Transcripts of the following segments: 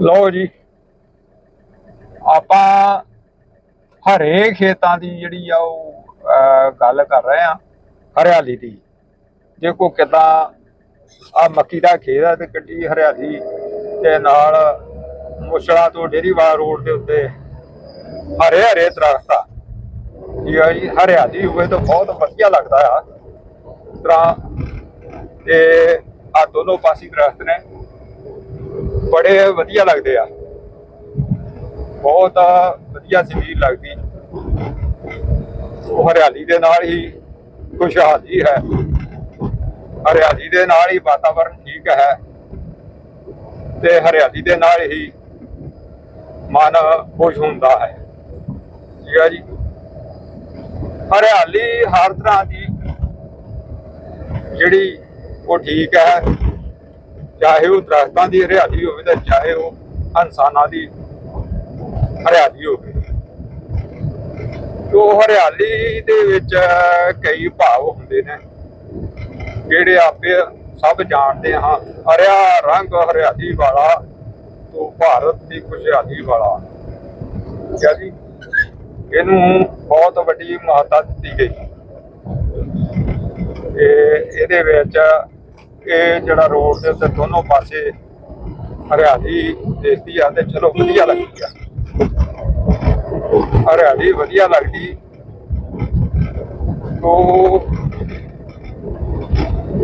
ਲਓ ਜੀ, ਆਪਾਂ ਹਰੇ ਖੇਤਾਂ ਦੀ ਜਿਹੜੀ ਆ ਉਹ ਗੱਲ ਕਰ ਰਹੇ ਆ ਹਰਿਆਲੀ ਦੀ। ਜੇ ਕੋ ਕਿਦਾਂ ਆ ਮੱਕੀ ਦਾ ਖੇਤ ਆ ਤੇ ਕੱਟੀ ਹਰਿਆਲੀ ਤੇ ਨਾਲ ਮੁਸ਼ਲਾ ਤੋਂ ਡੇਰੀਵਾਲ ਰੋਡ ਦੇ ਉੱਤੇ ਹਰੇ ਹਰੇ ਦਰਖਤ ਆ। ਠੀਕ ਆ ਜੀ, ਹਰਿਆਲੀ ਹੋਵੇ ਤਾਂ ਬਹੁਤ ਵਧੀਆ ਲੱਗਦਾ ਆ। ਇਸ ਤਰ੍ਹਾਂ ਤੇ ਆ ਦੋਨੋਂ ਪਾਸੇ ਦਰਖਤ ਨੇ। ਬੜੇ ਵਧੀਆ ਲੱਗਦੇ ਆ। ਬਹੁਤ ਵਧੀਆ ਜ਼ਮੀਨ ਲੱਗਦੀ। ਉਹ ਹਰਿਆਲੀ ਦੇ ਨਾਲ ਹੀ ਖੁਸ਼ਹਾਲੀ ਹੈ। ਹਰਿਆਲੀ ਦੇ ਨਾਲ ਹੀ ਵਾਤਾਵਰਨ ਠੀਕ ਹੈ। ਤੇ ਹਰਿਆਲੀ ਦੇ ਨਾਲ ਹੀ ਮਨ ਖੁਸ਼ ਹੁੰਦਾ ਹੈ। ਠੀਕ ਹੈ ਜੀ। ਹਰਿਆਲੀ ਹਰ ਤਰ੍ਹਾਂ ਦੀ ਜਿਹੜੀ ਉਹ ਠੀਕ ਹੈ। ਚਾਹੇ ਉਹ ਦਰਖਤਾਂ ਦੀ ਹਰਿਆਲੀ ਹੋਵੇ ਤੇ ਚਾਹੇ ਉਹ ਇਨਸਾਨਾਂ ਦੀ ਹਰਿਆਲੀ ਹੋਵੇ। ਤੋ ਹਰਿਆਲੀ ਦੇ ਵਿੱਚ ਕਈ ਭਾਵ ਹੁੰਦੇ ਨੇ, ਜਿਹੜੇ ਆਪੇ ਸਭ ਜਾਣਦੇ ਹਾਂ। ਹਰਿਆ ਰੰਗ ਹਰਿਆਲੀ ਵਾਲਾ ਤੋ ਭਾਰਤ ਦੀ ਖੁਸ਼ਹਾਲੀ ਵਾਲਾ। ਠੀਕ ਹੈ ਜੀ? ਇਹਨੂੰ ਬਹੁਤ ਵੱਡੀ ਮਹੱਤਤਾ ਦਿੱਤੀ ਗਈ। ਇਹ ਇਹਦੇ ਵਿੱਚ ਇਹ ਜਿਹੜਾ ਰੋਡ ਦੇ ਉੱਤੇ ਦੋਨੋਂ ਪਾਸੇ ਹਰਿਆਲੀ ਦੇਖਦੀ ਆ ਤੇ ਚਲੋ ਵਧੀਆ ਲੱਗਦੀ ਆ। ਹਰਿਆਲੀ ਵਧੀਆ ਲੱਗਦੀ। ਤੋ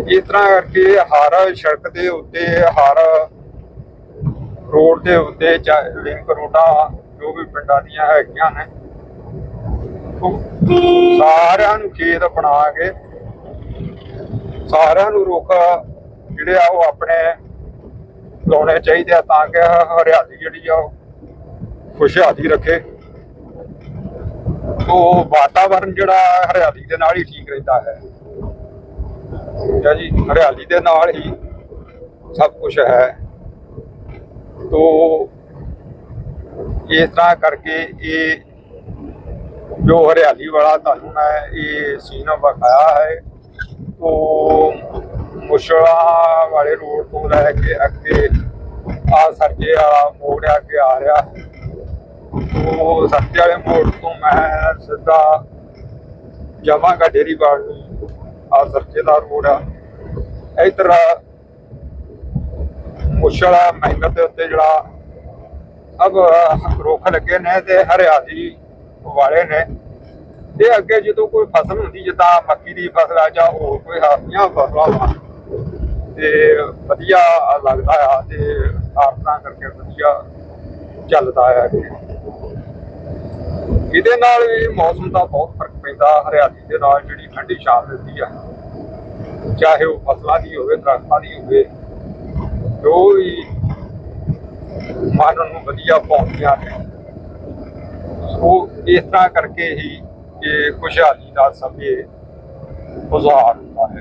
ਇਸ ਤਰ੍ਹਾਂ ਕਰਕੇ ਹਰ ਸੜਕ ਦੇ ਉੱਤੇ, ਹਰ ਰੋਡ ਦੇ ਉੱਤੇ ਚਾਹੇ ਲਿੰਕ ਰੋਡਾਂ, ਜੋ ਵੀ ਪਿੰਡਾਂ ਦੀਆਂ ਹੈਗੀਆਂ ਨੇ ਸਾਰਿਆਂ ਨੂੰ ਖੇਤ ਬਣਾ ਕੇ, ਸਾਰਿਆਂ ਨੂੰ ਰੁੱਖ ਜਿਹੜੇ ਆ ਉਹ ਆਪਣੇ ਲਾਉਣੇ ਚਾਹੀਦੇ ਆ ਤਾਂ ਕਿ ਹਰਿਆਲੀ ਜਿਹੜੀ ਆ ਉਹ ਖੁਸ਼ਹਾਲੀ ਰੱਖੇ। ਤੋ ਵਾਤਾਵਰਨ ਜਿਹੜਾ ਹਰਿਆਲੀ ਦੇ ਨਾਲ ਹੀ ਠੀਕ ਰਹਿੰਦਾ ਹੈ। ਜੀ? ਹਰਿਆਲੀ ਦੇ ਨਾਲ ਹੀ ਸਭ ਕੁਝ ਹੈ। ਤੋ ਇਸ ਤਰ੍ਹਾਂ ਕਰਕੇ ਇਹ ਜੋ ਹਰਿਆਲੀ ਵਾਲਾ ਤੁਹਾਨੂੰ ਮੈਂ ਇਹ ਸੀਨ ਵਿਖਾਇਆ ਹੈ। ਉਹ ਮੁਸ਼ਲਾ ਵਾਲੇ ਰੋਡ ਤੋਂ ਲੈ ਕੇ ਅੱਗੇ ਆ ਸਰਜੇ ਵਾਲਾ ਮੋੜ ਆ ਕੇ ਆ ਰਿਹਾ। ਉਹ ਸਰਜੇ ਵਾਲੇ ਮੋੜ ਤੋਂ ਮੈਂ ਸਿੱਧਾ ਜਾਵਾਂਗਾ ਡੇਰੀ ਨੂੰ। ਆ ਸਰਜੇ ਦਾ ਰੋਡ ਆ। ਇਧਰ ਮੁਸ਼ਲਾ ਮਹਿੰਦਰ ਦੇ ਉੱਤੇ ਜਿਹੜਾ ਅਬ ਰੁੱਖ ਲੱਗੇ ਨੇ ਤੇ ਹਰਿਆਲੀ ਵਾਲੇ ਨੇ। ਤੇ ਅੱਗੇ ਜਦੋਂ ਕੋਈ ਫਸਲ ਹੁੰਦੀ, ਜਿੱਦਾਂ ਮੱਕੀ ਦੀ ਫਸਲ ਆ ਜਾਂ ਹੋਰ ਕੋਈ ਹਾਸੀਆਂ ਫਸਲਾਂ ਵਾ ਤੇ ਵਧੀਆ ਲੱਗਦਾ ਆ ਤੇ ਆਰਤਾਂ ਕਰਕੇ ਵਧੀਆ ਚੱਲਦਾ ਆ ਇਹਦੇ ਨਾਲ ਵੀ ਮੌਸਮ ਦਾ ਬਹੁਤ ਫ਼ਰਕ ਪੈਂਦਾ, ਹਰਿਆਲੀ ਦੇ ਨਾਲ ਜਿਹੜੀ ਠੰਡੀ ਛਾਂ ਮਿਲਦੀ ਆ। ਚਾਹੇ ਉਹ ਫਸਲਾਂ ਦੀ ਹੋਵੇ, ਦਰਖਤਾਂ ਦੀ ਹੋਵੇ, ਜੋ ਵੀ ਮਨ ਨੂੰ ਵਧੀਆ ਪਾਉਂਦੀਆਂ ਨੇ। ਸੋ ਇਸ ਤਰ੍ਹਾਂ ਕਰਕੇ ਹੀ ਇਹ ਖੁਸ਼ਹਾਲੀ ਦਾ ਸਮੇਂ ਗੁਜ਼ਾਰ ਹੁੰਦਾ ਹੈ।